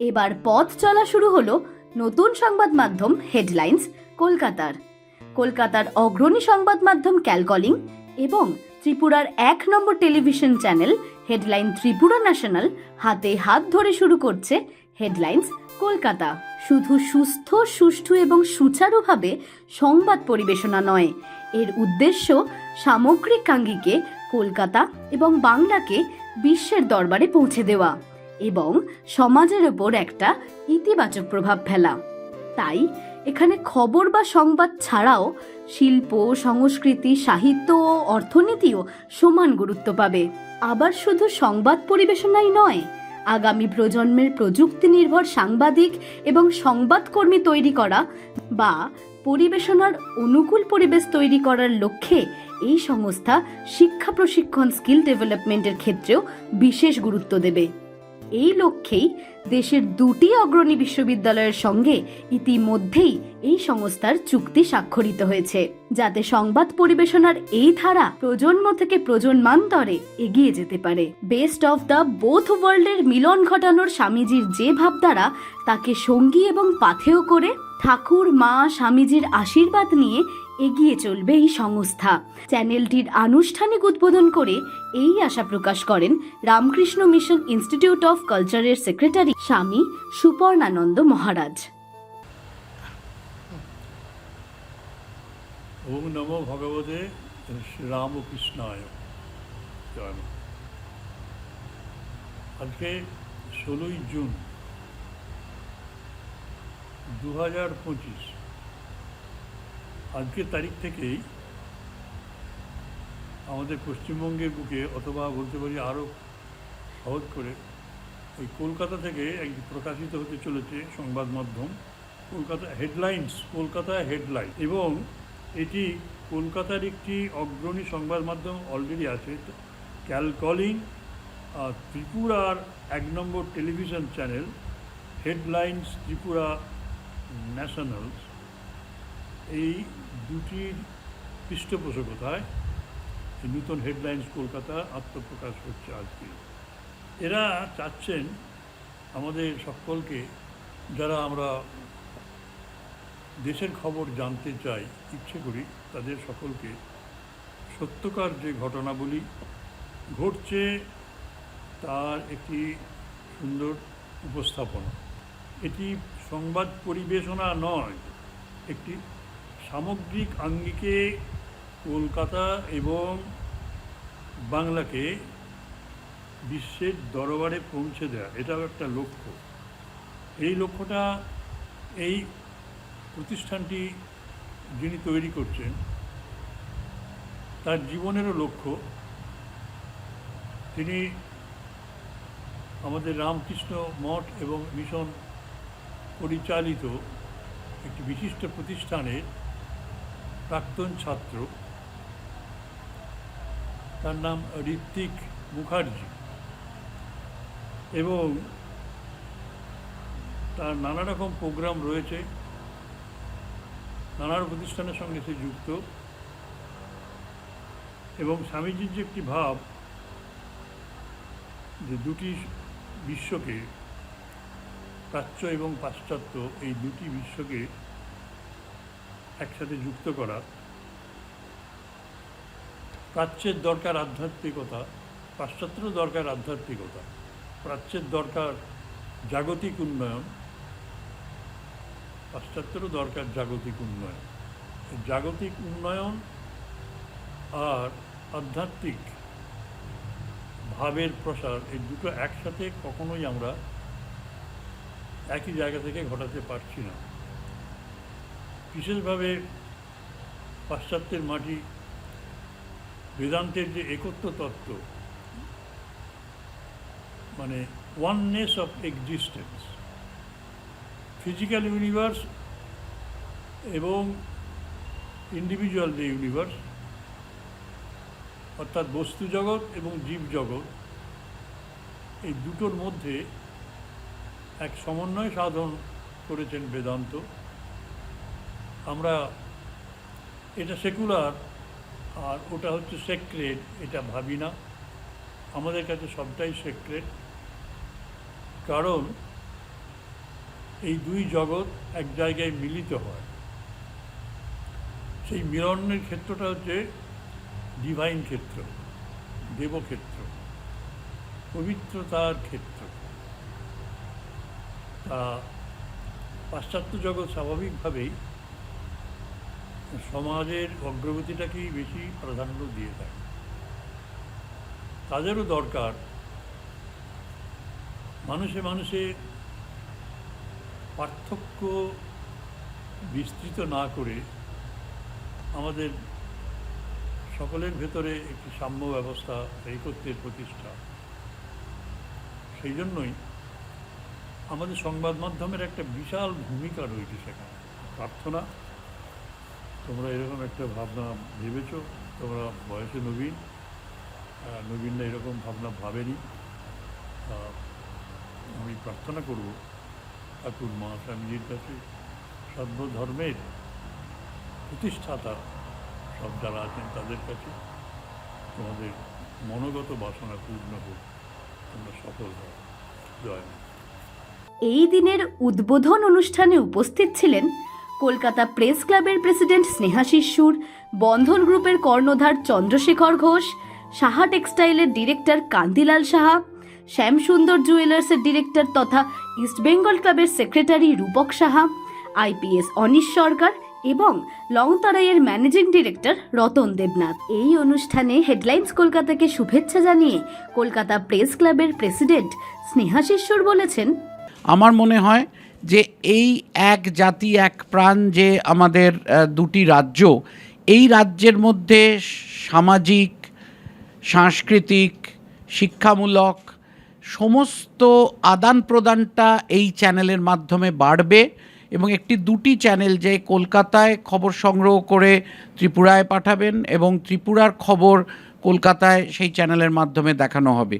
এবার পথ চলা শুরু হলো নতুন সংবাদ মাধ্যম হেডলাইন্স কলকাতার। কলকাতার অগ্রণী সংবাদ মাধ্যম ক্যালকলিং এবং ত্রিপুরার এক নম্বর television channel headline Tripura national হাতে হাত ধরে শুরু করছে হেডলাইন্স কলকাতা। শুধু সুস্থ, সুষ্ঠু এবং সুচারুভাবে সংবাদ পরিবেশনা নয়, এর উদ্দেশ্য সামগ্রিক কাঙ্গিকে কলকাতা এবং বাংলাকে বিশ্বের দরবারে পৌঁছে দেওয়া। এবং সমাজের ওপর একটা ইতিবাচক প্রভাব ফেলা। তাই এখানে খবর বা সংবাদ ছাড়াও শিল্প, সংস্কৃতি, সাহিত্য ও অর্থনীতিও সমান গুরুত্ব পাবে। আবার শুধু সংবাদ পরিবেশনাই নয়, আগামী প্রজন্মের প্রযুক্তি নির্ভর সাংবাদিক এবং সংবাদকর্মী তৈরি করা বা পরিবেশনার অনুকূল পরিবেশ তৈরি করার লক্ষ্যে এই সংস্থা শিক্ষা প্রশিক্ষণ স্কিল ডেভেলপমেন্টের ক্ষেত্রেও বিশেষ গুরুত্ব দেবে। এই লক্ষ্যেই দেশের দুটি অগ্রণী বিশ্ববিদ্যালয়ের সঙ্গে ইতিমধ্যেই এই সংস্থার চুক্তি স্বাক্ষরিত হয়েছে, যাতে সংবাদ পরিবেশনার এই ধারা প্রজন্ম থেকে প্রজন্মান্তরে এগিয়ে যেতে পারে। বেস্ট অফ দ্য বোথ ওয়ার্ল্ডের মিলন ঘটানোর স্বামীজির যে ভাবধারা তাকে সঙ্গী এবং পাথেয় করে ঠাকুর, মা, স্বামীজির আশীর্বাদ নিয়ে এগিয়ে চলবে এই সংস্থা। চ্যানেলটির আনুষ্ঠানিক উদ্বোধন করে এই আশা প্রকাশ করেন রামকৃষ্ণ মিশন ইনস্টিটিউট অফ কালচারের সেক্রেটারি স্বামী সুপর্ণানন্দ মহারাজ। ওম ভগবতে। আজকে ষোলোই জুন দু হাজার পঁচিশ। আজকের তারিখ থেকেই আমাদের পশ্চিমবঙ্গের বুকে অথবা বলতে পারি আরও সহজ করে ওই কলকাতা থেকে এক প্রকাশিত হতে চলেছে সংবাদ মাধ্যম, কলকাতা হেডলাইন্স, কলকাতা হেডলাইন এবং এটি কলকাতার একটি অগ্রণী সংবাদ মাধ্যম অলরেডি আছে ক্যালকলিং ত্রিপুরার এক নম্বর television channel headlines Tripura nationals এই দুটির পৃষ্ঠপোষকতায় নূতন হেডলাইন্স কলকাতা আত্মপ্রকাশ হচ্ছে আজকে। এরা চাচ্ছেন আমাদের সকলকে, যারা আমরা দেশের খবর জানতে চাই, ইচ্ছে করি, তাদের সকলকে সত্যকার যে ঘটনাবলী ঘটছে, তার একটি সুন্দর উপস্থাপনা। এটি সংবাদ পরিবেশনা নয়, একটি সামগ্রিক আঙ্গিকে কলকাতা এবং বাংলাকে বিশ্বের দরবারে পৌঁছে দেওয়া এটাও একটা লক্ষ্য। এই লক্ষ্যটা, এই প্রতিষ্ঠানটি যিনি তৈরি করছেন, তার জীবনেরও লক্ষ্য, তিনি আমাদের রামকৃষ্ণ মঠ এবং মিশন পরিচালিত একটি বিশিষ্ট প্রতিষ্ঠানের প্রাক্তন ছাত্র। তার নাম ঋত্বিক মুখার্জি। এবং তার নানা রকম প্রোগ্রাম রয়েছে। নানান প্রতিষ্ঠানের সঙ্গে সে যুক্ত। এবং স্বামীজির যে একটি ভাব, যে দুটি বিশ্বকে, প্রাচ্য এবং পাশ্চাত্য, এই দুটি বিশ্বকে একসাথে যুক্ত করা। প্রাচ্যের দরকার আধ্যাত্মিকতা, পাশ্চাত্য দরকার আধ্যাত্মিকতা, প্রাচ্যের দরকার জাগতিক উন্নয়ন পাশ্চাত্যেরও দরকার জাগতিক উন্নয়ন। জাগতিক উন্নয়ন আর আধ্যাত্মিক ভাবের প্রসার এই দুটো একসাথে কখনোই আমরা একই জায়গা থেকে ঘটাতে পারছি না। বিশেষভাবে পাশ্চাত্যের মাটি, বেদান্তের যে একত্র তত্ত্ব মানে oneness of existence physical universe এবং ইন্ডিভিজুয়াল যে ইউনিভার্স অর্থাৎ বস্তু জগৎ এবং জীব জগৎ, এই দুটোর মধ্যে এক সমন্বয় সাধন করেছেন বেদান্ত। আমরা, এটা সেকুলার আর ওটা হচ্ছে সেক্রেট এটা ভাবি না। আমাদের কাছে সবটাই সেক্রেট কারণ, এই দুই জগৎ এক জায়গায় মিলিত হয়। সেই মিলনের ক্ষেত্রটা হচ্ছে ডিভাইন ক্ষেত্র, দেবক্ষেত্র, পবিত্রতার ক্ষেত্র। তা পাশ্চাত্য জগৎ স্বাভাবিকভাবেই সমাজের অগ্রগতিটাকেই বেশি প্রাধান্য দিয়ে থাকে। তাদেরও দরকার মানুষে মানুষে পার্থক্য বিস্তৃত না করে আমাদের সকলের ভেতরে একটি সাম্য ব্যবস্থা একত্রের প্রতিষ্ঠা। সেই জন্যই আমাদের সংবাদ মাধ্যমের একটা বিশাল ভূমিকা রয়েছে সেখানে। প্রার্থনা তোমরা এরকম একটা ভাবনা ভেবেছ? তোমরা বয়সে নবীন। নবীনরা এরকম ভাবনা ভাবেনি। আমি প্রার্থনা করব, ঠাকুর মা স্বামীজির কাছে সর্বধর্মের প্রতিষ্ঠাতা সব যারা আছেন তাদের কাছে তোমাদের মনোগত বাসনা পূর্ণ হোক। তোমরা সফল হও। জয় এই দিনের উদ্বোধন অনুষ্ঠানে উপস্থিত ছিলেন কলকাতা প্রেস ক্লাবের প্রেসিডেন্ট স্নেহা শিশুর, বন্ধন গ্রুপের কর্ণধার চন্দ্রশেখর ঘোষ, সাহা টেক্সটাইলের ডিরেক্টর কান্তিলাল সাহা, শ্যামসুন্দর জুয়েলার্সের ডিরেক্টর তথা ইস্টবেঙ্গল ক্লাবের সেক্রেটারি রূপক সাহা, আইপিএস অনিশ সরকার এবং লংতরাইয়ের ম্যানেজিং ডিরেক্টর রতন দেবনাথ। এই অনুষ্ঠানে হেডলাইন্স কলকাতাকে শুভেচ্ছা জানিয়ে কলকাতা প্রেস ক্লাবের প্রেসিডেন্ট স্নেহাশিশ্বর বলেছেন, আমার মনে হয় যে এই এক জাতি, এক প্রাণ যে আমাদের দুটি রাজ্য, এই রাজ্যের মধ্যে সামাজিক, সাংস্কৃতিক, শিক্ষামূলক সমস্ত আদান প্রদানটা এই চ্যানেলের মাধ্যমে বাড়বে এবং একটি দুটি চ্যানেল যে কলকাতায় খবর সংগ্রহ করে ত্রিপুরায় পাঠাবেন এবং ত্রিপুরার খবর কলকাতায় সেই চ্যানেলের মাধ্যমে দেখানো হবে।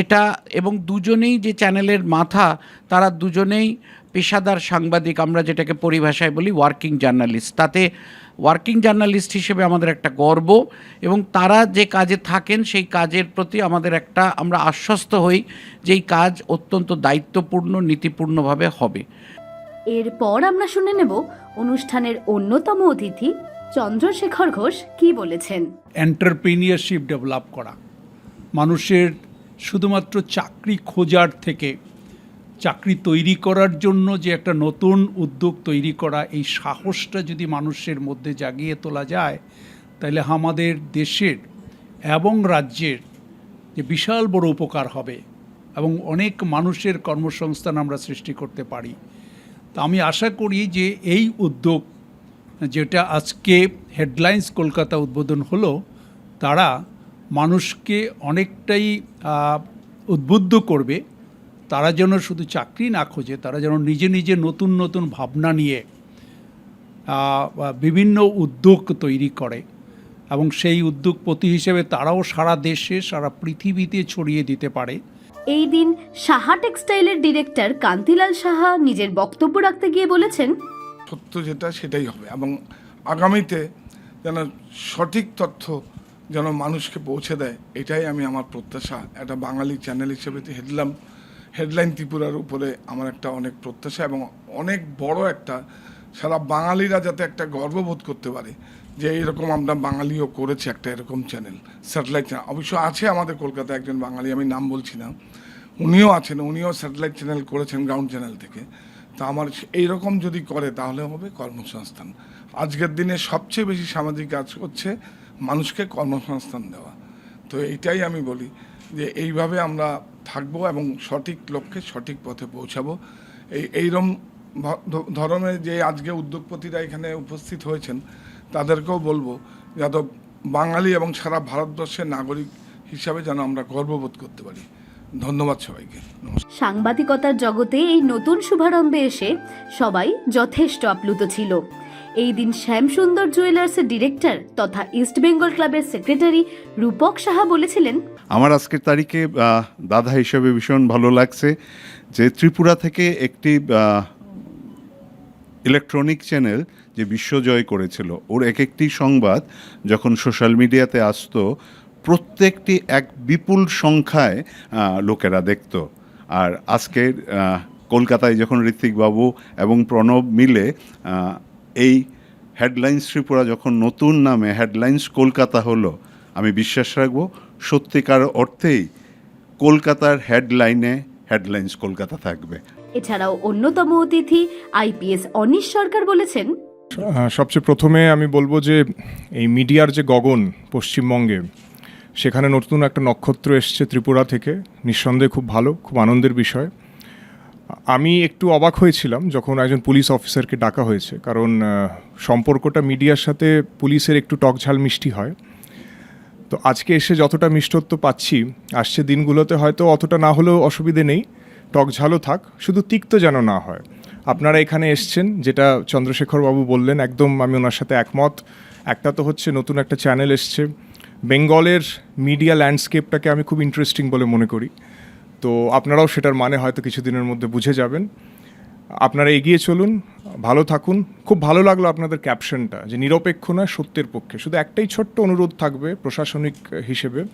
এটা এবং দুজনেই যে চ্যানেলের মাথা, তারা দুজনেই পেশাদার সাংবাদিক আমরা যেটাকে পরিভাষায় বলি ওয়ার্কিং জার্নালিস্ট তাতে ওয়ার্কিং জার্নালিস্ট হিসেবে আমাদের একটা গর্ব এবং তারা যে কাজে থাকেন সেই কাজের প্রতি আমাদের একটা আমরা আশ্বস্ত হই যে এই কাজ অত্যন্ত দায়িত্বপূর্ণ নীতিপূর্ণভাবে হবে। এরপর আমরা শুনে নেব অনুষ্ঠানের অন্যতম অতিথি চন্দ্রশেখর ঘোষ কি বলেছেন। এন্টারপ্রিনিয়রশিপ ডেভেলপ করা। মানুষের শুধুমাত্র চাকরি খোঁজার থেকে চাকরি তৈরি করার জন্য যে একটা নতুন উদ্যোগ তৈরি করা, এই সাহসটা যদি মানুষের মধ্যে জাগিয়ে তোলা যায়, তাহলে আমাদের দেশের এবং রাজ্যের যে বিশাল বড় উপকার হবে এবং অনেক মানুষের কর্মসংস্থান আমরা সৃষ্টি করতে পারি। তা আমি আশা করি যে এই উদ্যোগ, যেটা আজকে হেডলাইন্স কলকাতা উদ্বোধন হলো, তারা মানুষকে অনেকটাই উদ্বুদ্ধ করবে। তারা যেন শুধু চাকরি না খোঁজে তারা যেন নিজে নিজে নতুন নতুন ভাবনা নিয়ে বিভিন্ন উদ্যোগ তৈরি করে এবং সেই উদ্যোগপতি হিসেবে তারাও সারা দেশে সারা পৃথিবীতে ছড়িয়ে দিতে পারে। এই দিন সাহা টেক্সটাইলের ডিরেক্টর কান্তিলাল সাহা নিজের বক্তব্য রাখতে গিয়ে বলেছেন সত্য যেটা সেটাই হবে এবং আগামীতে যেন সঠিক তথ্য যেন মানুষকে পৌঁছে দেয় এটাই আমি আমার প্রত্যাশা। একটা বাঙালি চ্যানেল হিসেবে হেডলাম হেডলাইন ত্রিপুরার উপরে আমার একটা অনেক প্রত্যাশা এবং অনেক বড় একটা, সারা বাঙালিরা যাতে একটা গর্ববোধ করতে পারে যে এরকম আমরা বাঙালিও করেছি একটা এরকম চ্যানেল, স্যাটেলাইট চ্যানেল। অবশ্য আছে আমাদের কলকাতায় একজন বাঙালি, আমি নাম বলছি না। উনিও আছেন, উনিও স্যাটেলাইট চ্যানেল করেছেন গ্রাউন্ড চ্যানেল থেকে। তা আমার এইরকম যদি করে তাহলে হবে কর্মসংস্থান। আজকের দিনে সবচেয়ে বেশি সামাজিক কাজ হচ্ছে মানুষকে কর্মসংস্থান দেওয়া। তো এইটাই আমি বলি যে এইভাবে আমরা থাকব এবং সঠিক লক্ষ্যে সঠিক পথে পৌঁছাবো। এই, এইরম ধরনের যে আজকে উদ্যোগপতিরা এখানে উপস্থিত হয়েছেন, তাদেরকেও বলব যাতে বাঙালি এবং সারা ভারতবর্ষের নাগরিক হিসাবে যেন আমরা গর্ববোধ করতে পারি। ধন্যবাদ সবাইকে। সাংবাদিকতার জগতে এই নতুন শুভারম্ভে এসে সবাই যথেষ্ট আপ্লুত ছিল। এই দিন শ্যামসুন্দর জুয়েলার্সের ডিরেক্টর তথা ইস্ট বেঙ্গল ক্লাবের সেক্রেটারি রূপক সাহা বলেছিলেন আমার আজকের তারিখে দাদা হিসেবে ভীষণ ভালো লাগছে যে ত্রিপুরা থেকে একটি ইলেকট্রনিক চ্যানেল যে বিশ্বজয় করেছিল ওর এক একটি সংবাদ যখন সোশ্যাল মিডিয়াতে আসতো প্রত্যেকটি এক বিপুল সংখ্যায় লোকেরা দেখত। আর আজকের কলকাতায় যখন ঋত্বিক বাবু এবং প্রণব মিলে এই হেডলাইন্স ত্রিপুরা যখন নতুন নামে হেডলাইন্স কলকাতা হলো আমি বিশ্বাস রাখব সত্যিকার অর্থেই কলকাতার হেডলাইনে হেডলাইন্স কলকাতা থাকবে। এছাড়াও অন্যতম অতিথি আইপিএস অনিশ সরকার বলেছেন সবচেয়ে প্রথমে আমি বলব যে এই মিডিয়ার যে গগন পশ্চিমবঙ্গে সেখানে নতুন একটা নক্ষত্র এসছে ত্রিপুরা থেকে। নিঃসন্দেহে খুব ভালো, খুব আনন্দের বিষয়। আমি একটু অবাক হয়েছিলাম যখন একজন পুলিশ অফিসারকে ডাকা হয়েছে, কারণ সম্পর্কটা মিডিয়ার সাথে পুলিশের একটু টকঝাল মিষ্টি হয়। তো আজকে এসে যতটা মিষ্টত্ব পাচ্ছি, আসছে দিনগুলোতে হয়তো অতটা না হলেও অসুবিধে নেই। টকঝালও থাক, শুধু তিক্ত যেন না হয়। আপনারা এখানে এসছেন, যেটা চন্দ্রশেখর বাবু বললেন, একদম আমি ওনার সাথে একমত। একটা তো হচ্ছে নতুন একটা চ্যানেল এসছে। বেঙ্গলের মিডিয়া ল্যান্ডস্কেপটাকে আমি খুব ইন্টারেস্টিং বলে মনে করি। তো আপনারাও সেটার মানে হয়তো কিছুদিনের মধ্যে বুঝে যাবেন। আপনারা এগিয়ে চলুন, ভালো থাকুন। খুব ভালো লাগল আপনাদের ক্যাপশনটা যে নিরপেক্ষ নয়, সত্যের পক্ষে। শুধু একটাই ছোট্ট অনুরোধ থাকবে প্রশাসনিক হিসেবে,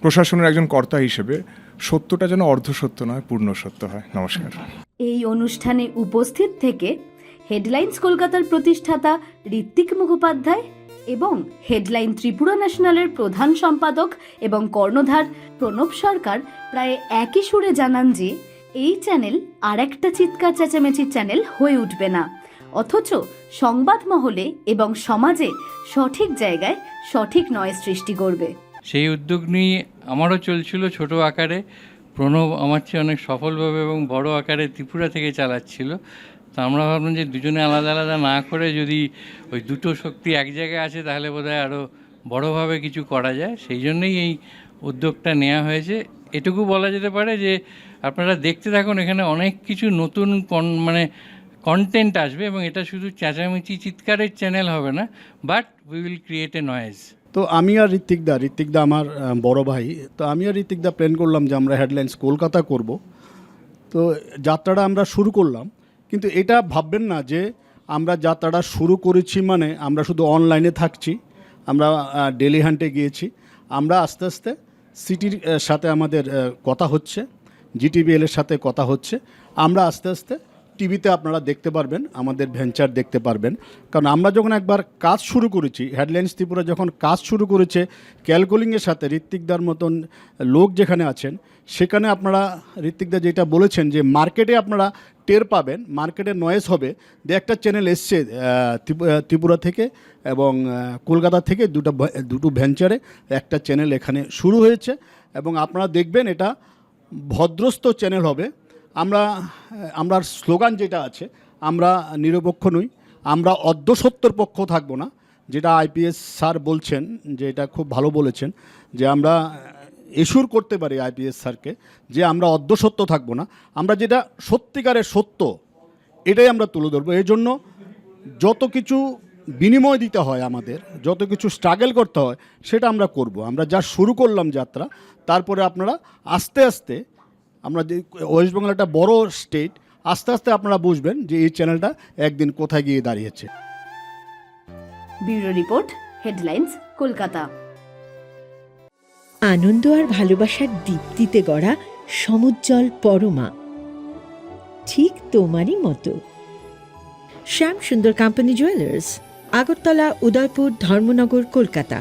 প্রশাসনের একজন কর্তা হিসেবে, সত্যটা যেন অর্ধসত্য নয় পূর্ণ সত্য হয়। নমস্কার। এই অনুষ্ঠানে উপস্থিত থেকে হেডলাইন্স কলকাতার প্রতিষ্ঠাতা ঋত্বিক মুখোপাধ্যায় এবং হেডলাইন ত্রিপুরা ন্যাশনালের প্রধান সম্পাদক এবং কর্ণধার প্রণব সরকার প্রায় একই সুরে জানান যে, এই চ্যানেল আর একটা চিৎকার চেঁচামেচির চ্যানেল হয়ে উঠবে না। অথচ সংবাদ মহলে এবং সমাজে সঠিক জায়গায় সঠিক নয় সৃষ্টি করবে। সেই উদ্যোগ নিয়ে আমারও চলছিল ছোট আকারে। প্রণব আমার চেয়ে অনেক সফলভাবে এবং বড় আকারে ত্রিপুরা থেকে চালাচ্ছিল। তো আমরা ভাবলাম যে দুজনে আলাদা আলাদা না করে যদি ওই দুটো শক্তি এক জায়গায় আছে, তাহলে বোধহয় আরও বড়োভাবে কিছু করা যায়। সেই জন্যই এই উদ্যোগটা নেওয়া হয়েছে। এটুকু বলা যেতে পারে যে আপনারা দেখতে থাকুন, এখানে অনেক কিছু নতুন কন মানে কন্টেন্ট আসবে এবং এটা শুধু চেঁচামেচি চিৎকারের চ্যানেল হবে না but we will create a noise তো আমি আর ঋত্বিকদা ঋত্বিকদা আমার বড় ভাই। তো আমি আর ঋত্বিকদা প্ল্যান করলাম যে আমরা হেডলাইন্স কলকাতা করব। তো যাত্রাটা আমরা শুরু করলাম। কিন্তু এটা ভাববেন না যে আমরা যাত্রাটা শুরু করেছি মানে আমরা শুধু অনলাইনে থাকছি, আমরা ডেলি হান্টে গিয়েছি। আমরা আস্তে আস্তে সিটির সাথে আমাদের কথা হচ্ছে জিটিবিএলের সাথে কথা হচ্ছে। আমরা আস্তে আস্তে টিভিতে আপনারা দেখতে পারবেন, আমাদের ভেঞ্চার দেখতে পারবেন। কারণ আমরা যখন একবার কাজ শুরু করেছি, হেডলাইন্স ত্রিপুরা যখন কাজ শুরু করেছে, ক্যালকুলিংয়ের সাথে ঋত্বিকদার মতন লোক যেখানে আছেন, সেখানে আপনারা ঋত্বিকদা যেটা বলেছেন যে মার্কেটে আপনারা টের পাবেন, মার্কেটে নয়েজ হবে যে একটা চ্যানেল এসছে ত্রিপুরা থেকে এবং কলকাতা থেকে দুটো দুটো ভেঞ্চারে একটা চ্যানেল এখানে শুরু হয়েছে এবং আপনারা দেখবেন এটা ভদ্রস্থ চ্যানেল হবে। আমরা আমরা স্লোগান যেটা আছে, আমরা নিরপেক্ষ নই, আমরা অর্ধসত্যর পক্ষ থাকব না, যেটা আইপিএস স্যার বলছেন, যে এটা খুব ভালো বলেছেন, যে আমরা এসুর করতে পারি আইপিএস স্যারকে, যে আমরা অর্ধসত্য থাকব না। আমরা যেটা সত্যিকারের সত্য, এটাই আমরা তুলে ধরবো। এই জন্য যত কিছু বিনিময় দিতে হয় আমাদের, যত কিছু স্ট্রাগল করতে হয়, সেটা আমরা করব। আমরা যা শুরু করলাম যাত্রা, তারপরে আপনারা আস্তে আস্তে আমরা যে ওয়েস্ট বেঙ্গল একটা বড় স্টেট আস্তে আস্তে আপনারা বুঝবেন যে এই চ্যানেলটা একদিন কোথায় গিয়ে দাঁড়িয়েছে। Bureau report headlines Kolkata. আনন্দ আর ভালোবাসার দীপ্তিতে গড়া সমুজ্জ্বল পরমা। ঠিক তোমারই মতো। Shyam Sundar company jewellers Agartala Udaipur Dharmanagar Kolkata.